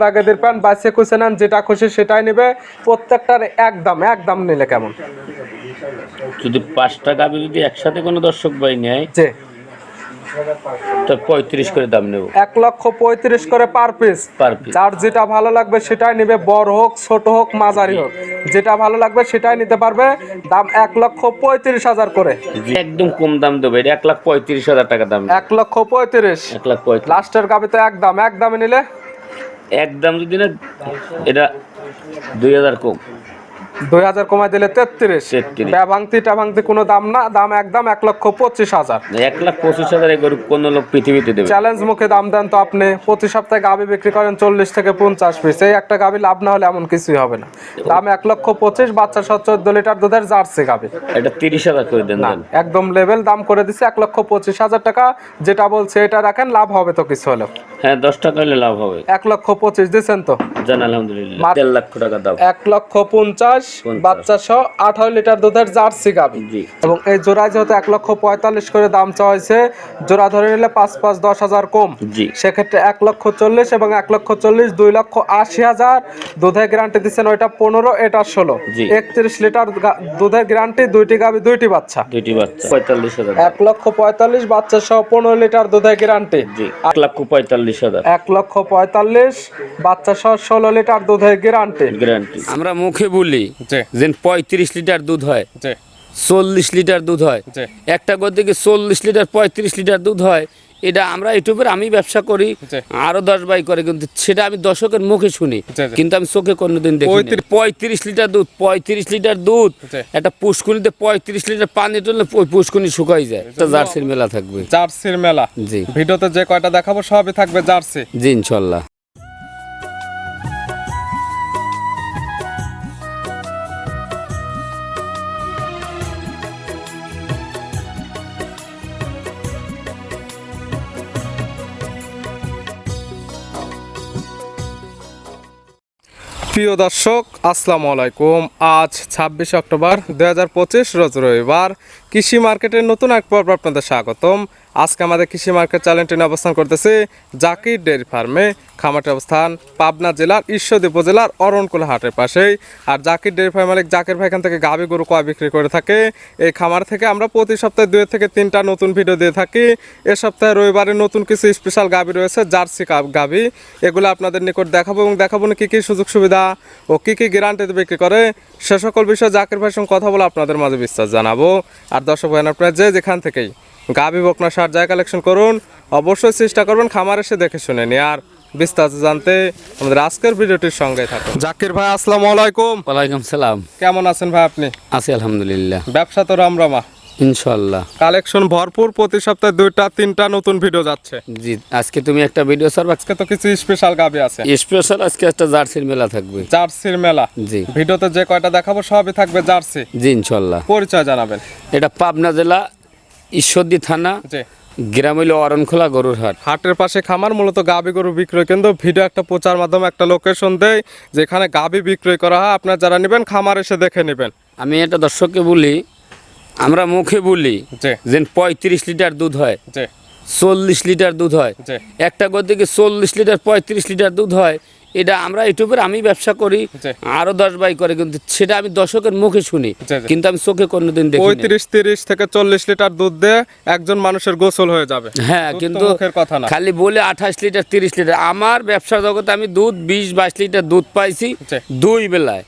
দাগেদের pant বাইশে খুশি নেন যেটা খুশি সেটাই নেবে। প্রত্যেকটার এক দাম এক দাম নিলে কেমন? যদি পাঁচটা গাবি যদি একসাথে কোনো দর্শক ভাই নেয় যে তো পঁয়ত্রিশ করে দাম নেব। এক লক্ষ পঁয়ত্রিশ করে পার পিস। Per piece. যার যেটা ভালো লাগবে সেটাই নেবে বড় হোক ছোট হোক মাঝারি হোক। যেটা ভালো লাগবে সেটাই নিতে পারবে। দাম এক লক্ষ পঁয়ত্রিশ হাজার করে। একদম কম দাম দেবো। এক লাখ পঁয়ত্রিশ হাজার টাকা দাম। এক লক্ষ পঁয়ত্রিশ। এক লাখ পঁয়ত্রিশ। লাস্টের গাবিতে এক দাম এক দামে নিলে এক দাম যদি না এটা দুই হাজার কম। দুই হাজার কমায় দিলে তেত্রিশ। 33 ভাঙতি ভাঙতি কোনো দাম না দাম একদম এক লক্ষ পঁচিশ হাজার। এক লাখ পঁচিশ হাজার গরু কোনো লোক পৃথিবীতে দেবে চ্যালেঞ্জ মুখে দাম দেন তো আপনি প্রতি সপ্তাহে গাবি বিক্রি করেন চল্লিশ থেকে পঞ্চাশ পিস। এই একটা গাবি লাভ না হলে এমন কিছুই হবে না। দাম এক লক্ষ পঁচিশ বাচ্চা সহ চোদ্দ লিটার দুধের জার্সি গাবি এটা তিরিশ হাজার করে দেন দেন। একদম লেভেল দাম করে দিছে এক লক্ষ পঁচিশ হাজার টাকা। যেটা বলছে এটা রাখেন লাভ হবে তো কিছু হলেও। হ্যাঁ দশ টাকা হলে লাভ হবে। এক লক্ষ পঁচিশ দিচ্ছেন তো? জান আলহামদুলিল্লাহ। দেড় লাখ টাকা দাম এক লক্ষ পঞ্চাশ। বাচ্চা সহ আঠারো লিটার দুধের জার্সি গাবি জি। এবং এই জোড়ায় যেহেতু এক লক্ষ পঁয়তাল্লিশ করে দাম চাওয়া হয়েছে জোড়া ধরে নিলে পাঁচ পাঁচ দশ হাজার কম। জি। সেক্ষেত্রে এক লক্ষ চল্লিশ এবং এক লক্ষ চল্লিশ দুই লক্ষ আশি হাজার। দুধের গ্যারান্টি দিচ্ছেন ওইটা পনেরো এটা ষোলো। জি। একত্রিশ লিটার গা- দুধের গ্যারান্টি দুইটি গাবি দুইটি বাচ্চা। দুইটি বাচ্চা পঁয়তাল্লিশ হাজার এক লক্ষ পঁয়তাল্লিশ বাচ্চা সহ পনেরো লিটার দুধের গ্যারান্টি জি এক পঁয়তাল্লিশ হাজার। এক লক্ষ পঁয়তাল্লিশ বাচ্চা সহ ষোলো লিটার দুধের গ্যারান্টি গ্যারান্টি আমরা মুখে বলি যে পঁয়ত্রিশ লিটার দুধ হয়। চল্লিশ লিটার দুধ হয়। একটা গর থেকে চল্লিশ লিটার পঁয়ত্রিশ লিটার দুধ হয় এটা আমরা ইউটিউবের আমি ব্যবসা করি আরও দশ বাই করে কিন্তু সেটা আমি দর্শকের মুখে শুনি। কিন্তু আমি চোখে কোনোদিন দেখি পঁয়ত্রিশ- লিটার দুধ পঁয়ত্রিশ লিটার দুধ একটা পুষ্কুনিতে পঁয়ত্রিশ লিটার পানি তুললে পুষ্কুনি শুকাই যায়। জার্সির মেলা থাকবে। জার্সির মেলা। জি। ভিডিওতে যে কয়টা দেখাবো সবই থাকবে জার্সি। জি ইনশাল্লাহ। প্রিয় দর্শক আসসালামু আলাইকুম। আজ ছাব্বিশে অক্টোবর দু হাজার পঁচিশ রোজ রবিবার। কৃষি মার্কেটের নতুন এক পর্ব আপনাদের স্বাগতম। আজকে আমাদের কৃষি মার্কেট চ্যানেলটি অবস্থান করতেছে জাকির ডেয়ারি ফার্মে। খামারটির অবস্থান পাবনা জেলার ঈশ্বরদী উপজেলার অরণকুলা হাটের পাশেই। আর জাকির ডেয়ারি ফার্ম মালিক জাকির ভাই এখান থেকে গাভী গরু কয় বিক্রি করে থাকে। এই খামার থেকে আমরা প্রতি সপ্তাহে দুই থেকে তিনটা নতুন ভিডিও দিয়ে থাকি। এ সপ্তাহে রবিবারে নতুন কিছু স্পেশাল গাভী রয়েছে, জার্সি গাভী। এগুলো আপনাদের নিকট দেখাবো এবং দেখাবো না কী কী সুযোগ সুবিধা ও কী কী গ্যারান্টিতে বিক্রি করে। সে সকল বিষয়ে জাকির ভাইয়ের সঙ্গে কথা বলে আপনাদের মাঝে বিশ্বাস জানাব। আর দর্শক ভাই আপনারা যে যেখান থেকেই গাভী বকনা সার যায় কালেকশন করুন অবশ্যই চেষ্টা করবেন খামার এসে দেখে শুনে নিয়ে। আর বিস্তারিত জানতে আমাদের আজকের ভিডিওটির সঙ্গে থাকুন। জাকির ভাই আসসালামু আলাইকুম। ওয়ালাইকুম সালাম। কেমন আছেন ভাই আপনি? আছি আলহামদুলিল্লাহ। ব্যবসা তো রামরামা। ইনশাল্লাহ কালেকশন ভরপুর প্রতি সপ্তাহে দুইটা তিনটা নতুন ভিডিও যাচ্ছে। জি আজকে তুমি একটা ভিডিও সার্ভ আজকে তো কিছু স্পেশাল গাভী আছে। স্পেশাল আজকে একটা জার্সির মেলা থাকবে। জার্সির মেলা। জি। ভিডিওতে যে কয়টা দেখাবো সবই থাকবে জার্সি। জি ইনশাল্লাহ পরিচয় জানাবেন। এটা পাবনা জেলা ঈশ্বরদী থানা জি। গ্রাম হইল অরণখোলা গরুর হাট। হাটের পাশে খামার মূলত গাভী গরু বিক্রয় কেন্দ্র। ভিডিও একটা প্রচার মাধ্যমে একটা লোকেশন দেয় যেখানে গাভী বিক্রয় করা হয়। আপনার যারা নেবেন খামার এসে দেখে নেবেন। আমি এটা দর্শককে বলি আমরা মুখে বলি যে পঁয়ত্রিশ লিটার দুধ হয়। চল্লিশ লিটার দুধ হয়। একটা গর থেকে চল্লিশ লিটার পঁয়ত্রিশ লিটার দুধ হয়। এটা আমরা ইউটিউবের আমি ব্যবসা করি আরও দশ বাই করে কিন্তু সেটা আমি দর্শকের মুখে শুনি। কিন্তু আমি চোখে কোনোদিন দেখি পঁয়ত্রিশ তিরিশ থেকে চল্লিশ লিটার দুধ দিয়ে একজন মানুষের গোসল হয়ে যাবে। হ্যাঁ কিন্তু কথা না। খালি বলে আঠাশ লিটার তিরিশ লিটার আমার ব্যবসা জগতে আমি দুধ বিশ বাইশ লিটার দুধ পাইছি দুই বেলায়।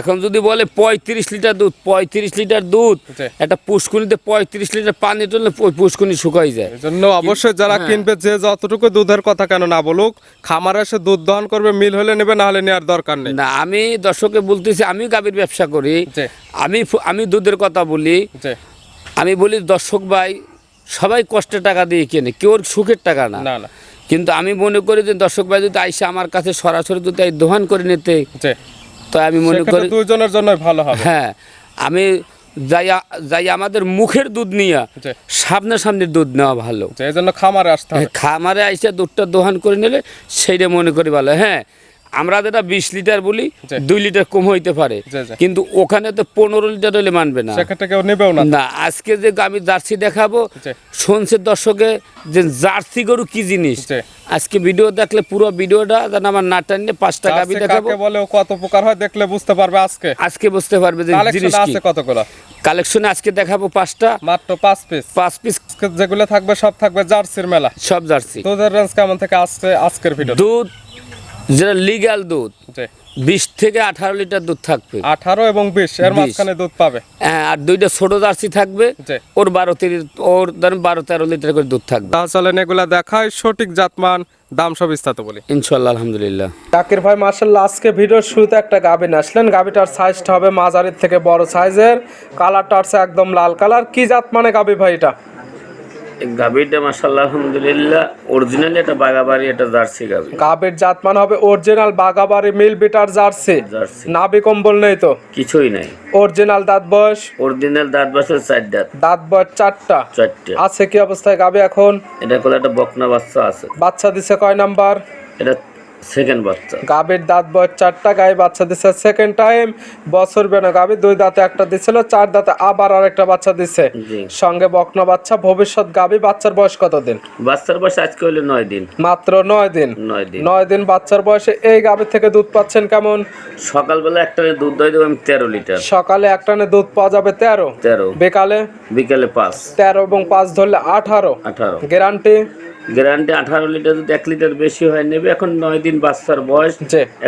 এখন যদি বলে পঁয়ত্রিশ লিটার দুধ পঁয়ত্রিশ লিটার দুধ একটা পুষ্কুনিতে পঁয়ত্রিশ লিটার পানি তুললে পুষ্কুনি শুকাই যায়। জন্য অবশ্যই যারা হ্যাঁ। কিনবে যে যতটুকু দুধের কথা কেন না বলুক খামারে এসে দুধ দহন করবে মিল হলে নেবে না হলে নেওয়ার দরকার নেই। না আমি দর্শকে বলতেছি আমি গাভীর ব্যবসা করি। আমি আমি দুধের কথা বলি। আমি বলি দর্শক ভাই সবাই কষ্টের টাকা দিয়ে কেনে কেউ সুখের টাকা না। কিন্তু আমি মনে করি যে দর্শক ভাই যদি আইসে আমার কাছে সরাসরি যদি দোহান করে নিতে তো আমি মনে করি দুইজনের জন্যই ভালো হবে। হ্যাঁ আমি যাই যাই আমাদের মুখের দুধ নিয়ে সামনে সামনে দুধ নেওয়া ভালো। এই জন্য খামারে আসতে খামারে আইসে দুধটা দোহান করে নিলে সেইটা মনে করি ভালো। হ্যাঁ আমরা যেটা বিশ লিটার বলি দুই লিটার কম হইতে পারে। কিন্তু ওখানে তো পনেরো লিটার হলে মানবে না। নেবেও না। আজকে যে আমি জার্সি দেখাবো শুনছে দর্শকে যে জার্সি গরু কি জিনিস? আজকে ভিডিও দেখলে পুরো ভিডিওটা যেন আমার না টানলে পাঁচটা গাবি দেখাবো। বলে কত প্রকার হয় দেখলে বুঝতে পারবে আজকে? আজকে বুঝতে পারবে যে জিনিস আছে কতগুলো? কালেকশনে আজকে দেখাবো পাঁচটা। মাত্র পাঁচ পিস পাঁচ পিস যেগুলো থাকবে সব থাকবে জার্সির মেলা। সব জার্সি। দুধের রেঞ্জ কেমন থেকে আসছে আজকের ভিডিও দুধ যেটা লিগ্যাল দুধ বিশ থেকে আঠারো লিটার দুধ থাকবে। আঠারো এবং বিশ এর মাঝখানে দুধ পাবে। হ্যাঁ আর দুইটা ছোট জার্সি থাকবে ওর বারো তিরিশ ওর ধরেন বারো তেরো লিটার করে দুধ থাকবে। তাহলে চলেন এগুলা দেখায় সঠিক জাতমান দাম সব বিস্তারিত বলি। ইনশাল্লাহ আলহামদুলিল্লাহ। জাকির ভাই মার্শাল্লাহ আজকে ভিডিওর শুরুতে একটা গাভী নিয়ে আসলেন। গাভীটার সাইজটা হবে মাঝারির থেকে বড় সাইজের কালারটা হচ্ছে একদম লাল কালার কি জাত মানে গাভী ভাই এটা? গাভীটা মাসাল্লাহ আলহামদুলিল্লাহ অরিজিনাল এটা বাগাবাড়ি এটা জার্সি গাভী। গাভীর জাত মানে হবে অরিজিনাল বাগাবাড়ি মিল বিটার জার্সি। জার্সি। নাভি কম্বল নেই তো? কিছুই নাই। অরিজিনাল দাঁত বয়স? অরিজিনাল দাঁত বয়সের চার দাঁত। দাঁত বয়স চারটা। চারটে। আছে কি অবস্থায় গাভী এখন? এটা কোলে একটা বকনা বাচ্চা আছে। বাচ্চা দিছে কয় নাম্বার? এটা সেকেন্ড বাচ্চা। গাভীর দাঁত বয়স চারটা গায়ে বাচ্চা দিছে সেকেন্ড টাইম বছর বেনা গাভী দুই দাঁতে একটা দিছিল চার দাঁতে আবার আরেকটা বাচ্চা দিছে। সঙ্গে বকনা বাচ্চা ভবিষ্যৎ গাভী বাচ্চার বয়স কতদিন? বাচ্চার বয়স আজকে হইলে নয় দিন। মাত্র নয় দিন। নয় দিন। নয় দিন বাচ্চার বয়সে এই গাভী থেকে দুধ পাচ্ছেন কেমন? সকালবেলা একটা দুধ দই দেবো আমি তেরো লিটার। সকালে একটানে দুধ পাওয়া যাবে তেরো? তেরো। বিকালে? বিকেলে পাঁচ। তেরো এবং পাঁচ ধরলে আঠারো। আঠারো। গ্যারান্টি? গ্যারান্টি আঠারো লিটার যদি এক লিটার বেশি হয় নেবে। এখন নয় দিন বাচ্চার বয়স।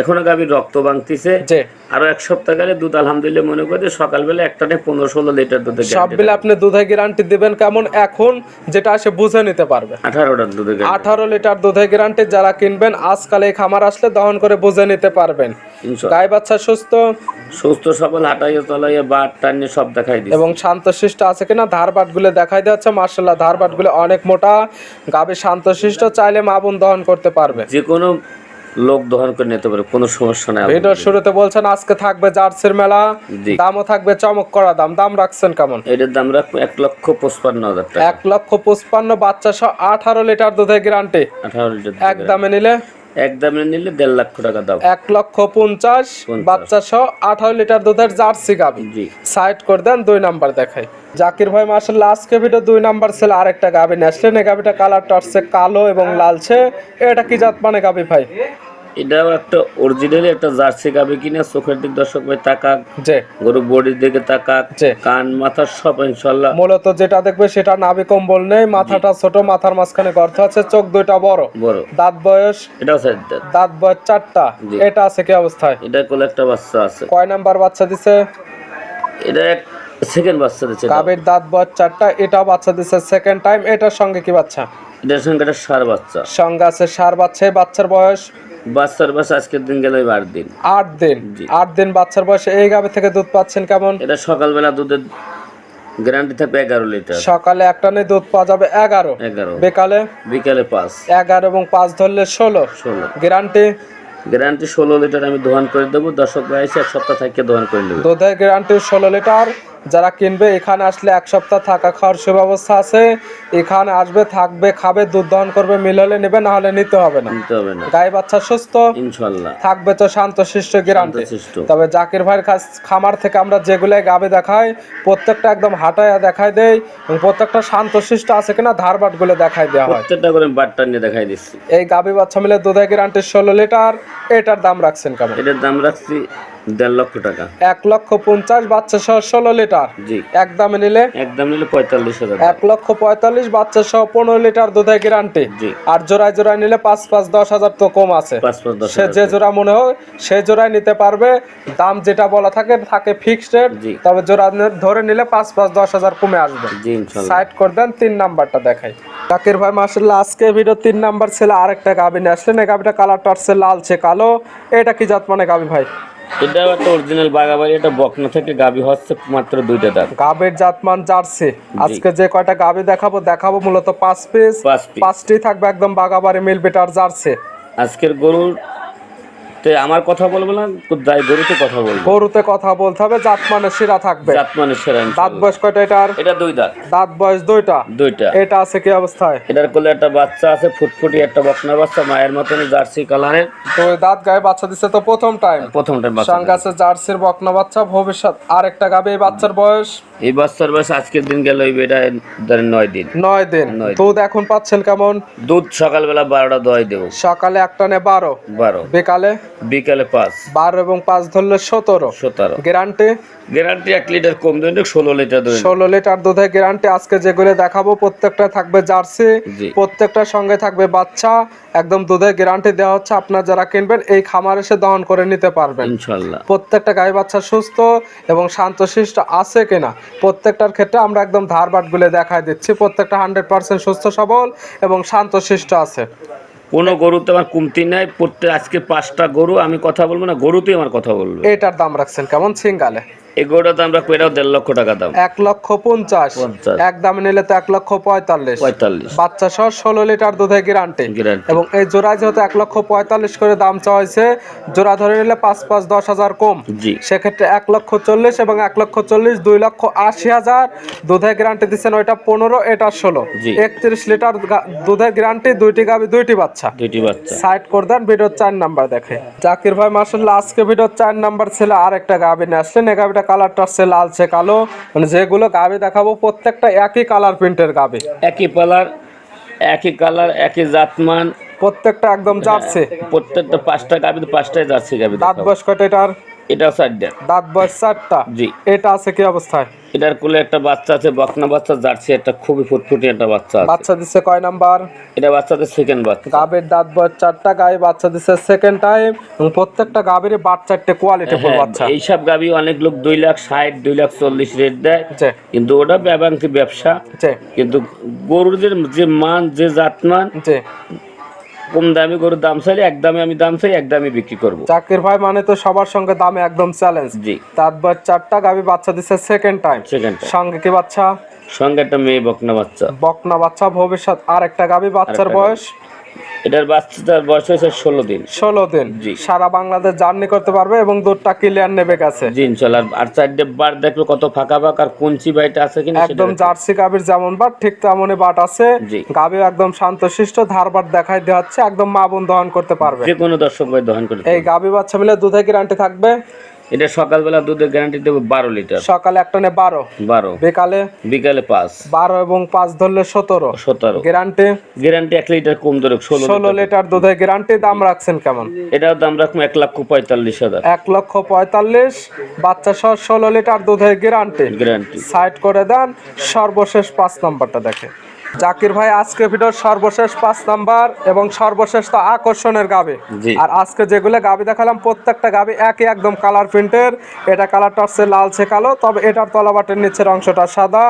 এখনও গাভীর রক্ত যে আরও এক সপ্তাহ গেলে দুধ আলহামদুলিল্লাহ মনে করে সকালবেলা একটানে পনেরো ষোলো লিটার দুধে সব মিলে আপনি দুধে গ্যারান্টি দিবেন কেমন? এখন যেটা সে বুঝে নিতে পারবে। আঠারোটার দুধে। আঠারো লিটার দুধে গ্যারান্টি যারা কিনবেন আজকাল এই খামার আসলে দহন করে বুঝে নিতে পারবেন। গাই বাচ্চা সুস্থ? সুস্থ সবল হাঁটাইয়ে তলাইয়ে বাট টানিয়ে সব দেখাই দিই এবং শান্তশিষ্ট আছে কিনা? ধারবাটগুলো দেখাই যাচ্ছে মার্শাল্লাহ ধারবাটগুলো অনেক মোটা। গাবে শান্তশিষ্ট চাইলে মা বোন দহন করতে পারবে। যে কোনো লোক দহন করে নিতে পারে কোনো সমস্যা নাই। ভিডিওর শুরুতে বলছেন আজকে থাকবে জার্সির মেলা দামও থাকবে চমক করা দাম। দাম রাখছেন কেমন? এটার দাম রাখব এক লক্ষ পঁচপান্ন হাজার টাকা। এক লক্ষ পঁচপান্ন বাচ্চা সহ আঠারো লিটার দুধের গ্যারান্টি আঠারো লিটার এক দামে নিলে এক দামে নিলে দেড় লক্ষ টাকা দাম এক লক্ষ পঞ্চাশ। বাচ্চা সহ আঠারো লিটার দুধের জার্সি গাবি। জি। সাইড করে দেন দুই নাম্বার দেখাই। জাকির ভাই মার্শাল্লাহ আজকে ভিডিও দুই নাম্বার ছিল আরেকটা গাবি। নিয়ে আসলেন এই গাবিটা কালারটা হচ্ছে কালো এবং লালছে। এটা কি জাত মানে গাবি ভাই? এটাও একটা অরিজিনালি একটা জার্সি গাবে কিনা চোখের দিক দর্শক ভাই তাকাক গরু বডির দিকে তাকাক। কান মাথা সব ইনশাল্লাহ। মূলত যেটা দেখবে সেটা নাভি কম্বল নেই মাথাটা ছোট মাথার মাঝখানে গর্ত আছে চোখ দুইটা বড়। বড়। দাঁত বয়স? এটাও সাইড দাঁত দাঁত বয়স চারটা। এটা আছে কি অবস্থায়? এটা কোলে একটা বাচ্চা আছে। কয় নাম্বার বাচ্চা দিছে? এটা এক সেকেন্ড বাচ্চা দিচ্ছে এটা। গাবির দাঁত বয়স চারটা এটাও বাচ্চা দিছে সেকেন্ড টাইম এটার সঙ্গে কি বাচ্চা? এটার সঙ্গে একটা সার বাচ্চা। সঙ্গে আছে সার বাচ্চা। বাচ্চার বয়স? বাচ্চার বাচ্চা আজকের দিন গেলে বার দিন। আট দিন? আট দিন বাচ্চার বয়সে এই গাবে থেকে দুধ পাচ্ছেন কেমন? এটা সকালবেলা দুধের গ্যারান্টি থাকবে এগারো লিটার। সকালে একটা নিয়ে দুধ পাওয়া যাবে এগারো। এগারো। বিকালে? বিকালে পাঁচ। এগারো এবং পাঁচ ধরলে ষোলো। ষোলো। গ্যারান্টি গ্যারান্টি ষোলো লিটার আমি দোহান করে দেবো। দর্শক ভাই এক সপ্তাহ থেকে দোকান করে নেবে। দুধের গ্যারান্টি ষোলো লিটার। যারা কিনবে এখানে আসলে এক সপ্তাহ থাকা খাওয়ার সুব্যবস্থা আছে। এখানে আসবে থাকবে খাবে দুধ দহন করবে মিল হলে নেবে না হলে নিতে হবে না। নিতে হবে না। গাই বাচ্চা সুস্থ থাকবে তো শান্তশিষ্ট গ্যারান্টি। শান্তশিষ্ট। তবে জাকির ভাইয়ের কাছ খামার থেকে আমরা যেগুলো গাবে দেখাই প্রত্যেকটা একদম হাঁটায় দেখাই দেই এবং প্রত্যেকটা শান্তশিষ্ট আছে কিনা ধারবাটগুলো দেখাই দেওয়া হয়। প্রত্যেকটা করে বাটটা নিয়ে দেখাই দিচ্ছি। এই গাবি বাচ্চা মিলে দুধের গ্যারান্টি ষোলো লিটার এটার দাম রাখছেন কেমন? এটার দাম রাখছি দেড় লক্ষ টাকা। এক লক্ষ পঞ্চাশ বাচ্চা সহ ষোলো লিটার। জি। এক দামে নিলে? একদম নিলে পঁয়তাল্লিশ হাজার এক লক্ষ পঁয়তাল্লিশ বাচ্চা সহ পনেরো লিটার দুধের গ্যারান্টি জি। আর জোড়ায় জোড়ায় নিলে পাঁচ পাঁচ দশ হাজার তো কম আছে। পাঁচ পাঁচ দশ সে যে জোড়া মনে হয় সে জোড়ায় নিতে পারবে। দাম যেটা বলা থাকে থাকে ফিক্সড রেট জি। তবে জোড়া ধরে নিলে পাঁচ পাঁচ দশ হাজার কমে আসবে। জি সাইড করে দেন তিন নাম্বারটা দেখাই। জাকির ভাই মার্শাল্লাহ আজকে ভিডিও তিন নাম্বার ছেলে আরেকটা গাবি নিয়ে আসলেন। এই গাবিটা কালারটা আসছে লালচে কালো। এটা কি জাত মানে গাবি ভাই? এটাও একটা অরিজিনাল বাগাবাড়ি এটা বকনা থেকে গাবি হচ্ছে মাত্র দুইটা দাঁত গাবের জাতমান জার্সি। আজকে যে কয়টা গাবি দেখাবো দেখাবো মূলত পাঁচ পিস পাঁচ পাঁচটি থাকবে একদম বাগাবাড়ি মিল বেটার জার্সি। আজকের গরুর তো আমার কথা বলব না গরুতে কথা বলব। গরুতে কথা বলতে হবে জাত মানে শিরা থাকবে। জাত মানে সেরা দাঁত বয়স কয়টা এটার? এটা দুই দাঁত। দাঁত বয়স দুইটা? দুইটা। এটা আছে কি অবস্থায়? এটার কোলে একটা বাচ্চা আছে ফুটফুটি একটা বকনা বাচ্চা মায়ের মতন জার্সি কালারের। তো দাঁত গায়ে বাচ্চা দিচ্ছে তো প্রথম টাইম? প্রথমটা বাচ্চা সঙ্গে জার্সির বকনা বাচ্চা ভবিষ্যৎ আর একটা গাবে এই বাচ্চার বয়স? এই বাচ্চার বয়স আজকের দিন গেল ওই এটা ধরেন নয় দিন। নয় দিন। নয় দিন। দুধ এখন পাচ্ছেন কেমন? দুধ সকালবেলা বারোটা দয় দেবো। সকালে একটা নে বারো। বারো। বিকালে? বিকালে পাঁচ। বারো এবং পাঁচ ধরলে সতেরো। সতেরো। গ্যারান্টি? গ্যারান্টি এক লিটার কম দেন ষোলো লিটার ষোলো লিটার দুধের গ্যারান্টি আজকে যেগুলো দেখাবো প্রত্যেকটা থাকবে জার্সি জি। প্রত্যেকটার সঙ্গে থাকবে বাচ্চা। একদম দুধের গ্যারান্টি দেওয়া হচ্ছে আপনার যারা কিনবেন এই খামার এসে দহন করে নিতে পারবেন। ইনশাল্লাহ। প্রত্যেকটা গাই বাচ্চা সুস্থ এবং শান্তশিষ্ট আছে কিনা প্রত্যেকটার ক্ষেত্রে আমরা একদম ধারবাটগুলো দেখাই দিচ্ছি। প্রত্যেকটা হান্ড্রেড পার্সেন্ট সুস্থ সবল এবং শান্তশিষ্ট আছে। কোনো গরুতে আমার কমতি নাই, প্রত্যেক আজকে পাঁচটা গরু, আমি কথা বলব না গরুতেই আমার কথা বলব। এটার দাম রাখছেন কেমন? সিঙ্গালে। এই গরুটা আমরা পেরাও দেড় লক্ষ টাকা দাম। এক লক্ষ পঞ্চাশ। এক দামে নিলে তো এক লক্ষ পঁয়তাল্লিশ। পঁয়তাল্লিশ। বাচ্চা সহ ষোলো লিটার দুধের গ্যারান্টি। এবং এই জোড়ায় যেহেতু এক লক্ষ পঁয়তাল্লিশ করে দাম চাওয়া হয়েছে জোড়া ধরে নিলে পাঁচ পাঁচ দশ হাজার কম। জি। সেক্ষেত্রে এক লক্ষ চল্লিশ এবং এক লক্ষ চল্লিশ দুই লক্ষ আশি হাজার। দুধের গ্যারান্টি দিচ্ছেন ওইটা পনেরো এটা ষোলো। একত্রিশ লিটার দুধের গ্যারান্টি দুইটি গাবি দুইটি বাচ্চা। দুইটি বাচ্চা। সাইড করে দেন ভিডিওর চার নাম্বার দেখে। জাকির ভাই মার্শাল্লাহ আজকে ভিডিওর চার নাম্বার ছিল আর একটা গাবি নিয়ে আসলেন। এই গাবিটা কালারটা হচ্ছে লালচে কালো। মানে যেগুলো গাবে দেখাবো প্রত্যেকটা একই কালার প্রিন্টের গাবে। একই কালার একই কালার একই জাতমান। প্রত্যেকটা একদম যাচ্ছে প্রত্যেকটা পাঁচটা গাবি পাঁচটাই যাচ্ছে গাবি দাঁত। বয়স কয়টা এটার? এটা সাইডটা দাঁত বয়স চারটা। জি। এটা আছে কি অবস্থায়? এটার কোলে একটা বাচ্চা আছে বকনা বাচ্চা জার্সি একটা খুবই ফুটফুটি একটা বাচ্চা আছে। বাচ্চা দিচ্ছে কয় নাম্বার? এটা বাচ্চাদের সেকেন্ড বাচ্চা। গাবের দাঁত বয়স চারটা গায়ে বাচ্চা দিচ্ছে সেকেন্ড টাইম এবং প্রত্যেকটা গাবের বাচ্চা একটা কোয়ালিটি ফুল হ্যাঁ, বাচ্চা। এইসব গাবি অনেক লোক দুই লাখ ষাট দুই লাখ চল্লিশ রেট দেয়। কিন্তু ওটা ব্যাংক ব্যবসা। কিন্তু গরুর যে মান যে জাতমান কম দামি গরুর দাম চাইলে এক দামে আমি দাম চাই এক দামে বিক্রি করব। চাকির ভাই মানে তো সবার সঙ্গে দামে একদম চ্যালেঞ্জ জি। তারপর চারটা গাবি বাচ্চা দিচ্ছে সেকেন্ড টাইম সেকেন্ড সঙ্গে কি বাচ্চা? সঙ্গে একটা মেয়ে বকনা বাচ্চা। বকনা বাচ্চা ভবিষ্যৎ। আর একটা গাবি বাচ্চার বয়স এটার বাচ্চাটার বয়স হয়েছে ষোলো দিন। ষোলো দিন। জি। সারা বাংলাদেশ জার্নি করতে পারবে এবং দুধটা ক্লিয়ার নেবে গেছে জি ইনশাল্লাহ। আর চারটে বার দেখল কত ফাঁকা ফাঁকা আর কোনচি বাইটা আছে কিনা একদম জার্সি গাবির যেমন বাট ঠিক তেমনই বাট আছে। জি। গাবিও একদম শান্তশিষ্ট ধারবাট দেখাই দেওয়া হচ্ছে একদম মা বোন দহন করতে পারবে। যে কোনো দর্শক ভাই দহন করে এই গাবি বাচ্চা মিলে দুধে গ্যারান্টি থাকবে। এটা সকালবেলা দুধের গ্যারান্টি দেবো বারো লিটার সকালে একটা নে বারো। বারো। বিকালে? বিকালে পাঁচ। বারো এবং পাঁচ ধরলে সতেরো। সতেরো। গ্যারান্টি গ্যারান্টি এক লিটার কম ধরে ষোলো ষোলো লিটার দুধের গ্যারান্টি দাম রাখছেন কেমন? এটার দাম রাখব এক লক্ষ পঁয়তাল্লিশ হাজার। এক লক্ষ পঁয়তাল্লিশ। বাচ্চা সহ ষোলো লিটার দুধের গ্যারান্টি গ্যারান্টি সাইড করে দেন সর্বশেষ পাঁচ নাম্বারটা দেখে জাকির ভাই আজকে ভিডিওর সর্বশেষ পাঁচ নাম্বার এবং সর্বশেষ তো আকর্ষণের গাবে। আর আজকে যেগুলো গাবি দেখালাম প্রত্যেকটা গাবি একই একদম কালার প্রিন্টের এটা কালারটা হচ্ছে লালচে কালো তবে এটার তলাবাটের নিচের অংশটা সাদা।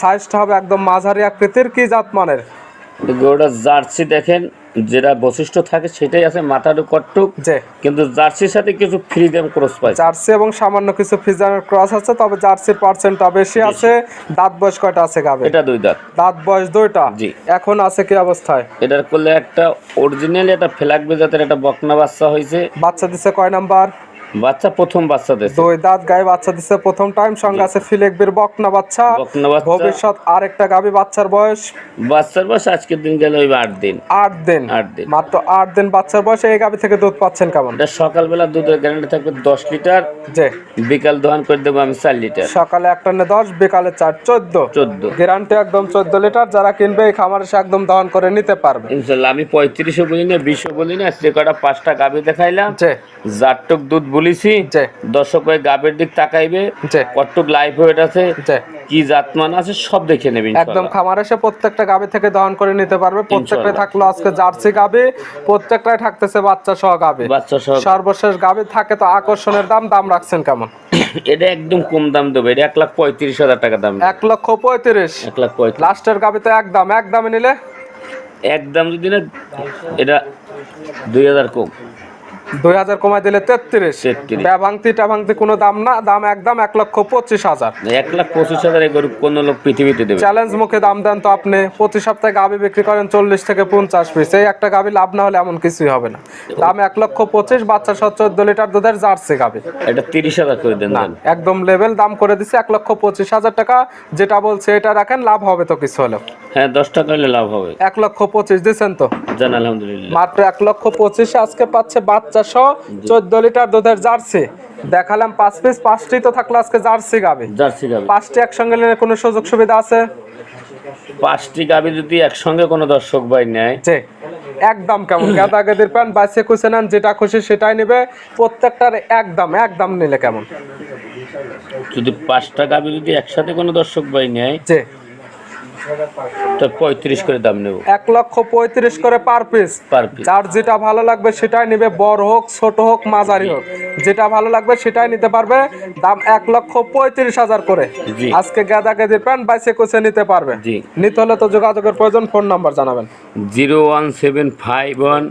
সাইজটা হবে একদম মাঝারি আকৃতির কি জাত মানের? গরুটা জার্সি দেখেন যেটা বৈশিষ্ট্য থাকে সেটাই আছে মাথার কট্টুক কিন্তু জার্সির সাথে কিছু ফ্রি দেম ক্রস পাই। জার্সি এবং সামান্য কিছু ফিজানের ক্রস আছে তবে জার্সির পার্সেন্টটা বেশি আছে। দাঁত বয়স কয়টা আছে গাবে? এটা দুই দাঁত। দাঁত বয়স দুইটা? জি। এখন আছে কি অবস্থায়? এটার করলে একটা অরিজিনাল একটা ফ্ল্যাগবে জাতের একটা বকনা বাচ্চা হয়েছে। বাচ্চা দিছে কয় নাম্বার? বাচ্চা প্রথম বাচ্চা দেশে দুই দাঁত গায়ে বাচ্চা দিছে প্রথম টাইম সঙ্গে আছে ফিলেকবির বকনা বাচ্চা। বকনা বাচ্চা। ভবিষ্যৎ আরেকটা গাবি বাচ্চার বয়স? বাচ্চার বয়স আজকের দিন গেল ওই আট দিন। আট দিন। আট দিন। মাত্র আট দিন বাচ্চার বয়সে এই গাবি থেকে দুধ পাচ্ছেন কেমন? এটা সকালবেলা দুধের গ্যারান্টি থাকবে দশ লিটার যে বিকাল দোকান করে দেবো আমি চার লিটার। সকালে একটা নে দশ বিকালে চার চোদ্দ। চোদ্দ। গ্যারান্টি একদম চোদ্দ লিটার যারা কিনবে এই খামার এসে একদম দহন করে নিতে পারবে। ইনশাল্লাহ আমি পঁয়ত্রিশও বলি না বিশও বলি না সে কটা পাঁচটা গাভি দেখাইলাম। যে জারটুক দুধ বলিছি দর্শক ভাই গাবের দিক তাকাইবে কতটুক লাইফ ওয়েট আছে কি জাতমান আছে সব দেখে নেবেন একদম খামার এসে প্রত্যেকটা গাবি থেকে দহন করে নিতে পারবে প্রত্যেকটাই ইনশাল্লাহ। থাকল আজকে জার্সি গাবে প্রত্যেকটাই থাকতেছে বাচ্চা সহ গাবি বাচ্চা সব সর্বশেষ গাবে থাকে তো আকর্ষণের দাম দাম রাখছেন কেমন? এটা একদম কম দাম দেবে এটা এক লাখ পঁয়ত্রিশ হাজার টাকা দাম এক লক্ষ পঁয়ত্রিশ। এক লাখ পঁয়ত্রিশ। লাস্টের গাবি তো এক দাম এক দামে নিলে? এক দাম যদি না এটা দুই হাজার কম। দুই হাজার কমাই দিলে তেত্রিশ। 33 ভাঙতি ভাঙতি কোনো দাম না দাম একদম এক লক্ষ পঁচিশ হাজার। এক লাখ পঁচিশ হাজার গরু কোন লোক পৃথিবীতে দেবে চ্যালেঞ্জ মুখে দাম দেন তো আপনি। প্রতি সপ্তাহে গাবি বিক্রি করেন চল্লিশ থেকে পঞ্চাশ পিস। এই একটা গাবি লাভ না হলে এমন কিছুই হবে না। দাম এক লক্ষ পঁচিশ বাচ্চা সহ চোদ্দ লিটার দুধের জার্সি গাবি এটা তিরিশ হাজার করে দেন একদম লেভেল দাম করে দিচ্ছে এক লক্ষ পঁচিশ হাজার টাকা। যেটা বলছে এটা রাখেন লাভ হবে তো কিছু হলেও। হ্যাঁ দশ টাকা হলে লাভ হবে। এক লক্ষ পঁচিশ দিচ্ছেন তো? জান আলহামদুলিল্লাহ। মাত্র এক লক্ষ পঁচিশে আজকে পাচ্ছে বাচ্চা সহ চোদ্দ লিটার দুধের জার্সি। দেখালাম পাঁচ পিস পাঁচটি তো থাকল আজকে জার্সি গাবে। জার্সি গাবে। পাঁচটি একসঙ্গে নিলে কোনো সুযোগ সুবিধা আছে? পাঁচটি গাবি যদি একসঙ্গে কোনো দর্শক ভাই নেয়। একদম কেমন। গাদা গেদের প্যান্ট বাইসে খুশি নেন যেটা খুশি সেটাই নেবে। প্রত্যেকটার একদম একদম নিলে কেমন? যদি পাঁচটা গাবি যদি একসাথে কোনো দর্শক ভাই নেয় তো পঁয়ত্রিশ করে দাম নেব। এক লক্ষ পঁয়ত্রিশ করে পার পিস পার পিস যার যেটা ভালো লাগবে সেটাই নিবে বড় হোক ছোট হোক মাঝারি হোক। যেটা ভালো লাগবে সেটাই নিতে পারবে। দাম এক লক্ষ পঁয়ত্রিশ হাজার করে। জি। আজকে গাদা গেদির প্যান্ট বাইসে কুচে নিতে পারবে। জি। নিতে হলে তো যোগাযোগের প্রয়োজন ফোন নাম্বার জানাবেন। Zero one seven five one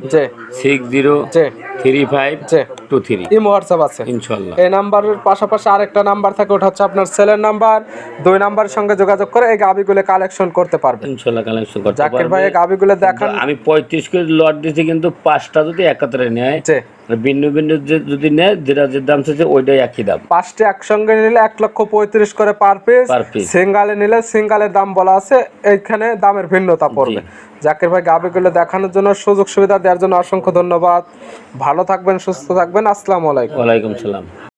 six zero three five two three. Imo WhatsApp আছে। ইনশাল্লাহ এই নাম্বারের পাশাপাশি আরেকটা নাম্বার থাকে ওটা হচ্ছে আপনার সেলের নাম্বার। দুই নাম্বারের সঙ্গে যোগাযোগ করে এই গাবিগুলো কালেকশন করতে পারবেন। ইনশাল্লাহ কালেকশন করতে জাকির ভাই গাবিগুলো দেখান। আমি পঁয়ত্রিশ কেজি লট দিয়েছি কিন্তু পাঁচটা যদি একাত্রে নেয় ভিন্ন ভিন্ন যদি নেয় যেটা যে দাম চাইছে ওইটাই একই দাম। পাঁচটি একসঙ্গে নিলে এক লক্ষ পঁয়ত্রিশ করে পার পিস সিঙ্গালে নিলে সিঙ্গালের দাম বলা আছে এইখানে দামের ভিন্নতা পড়বে। জাকির ভাই গাবিগুলো দেখানোর জন্য সুযোগ সুবিধা দেওয়ার জন্য অসংখ্য ধন্যবাদ। ভালো থাকবেন সুস্থ থাকবেন। আসসালামু আলাইকুম। ওয়ালাইকুম সালাম।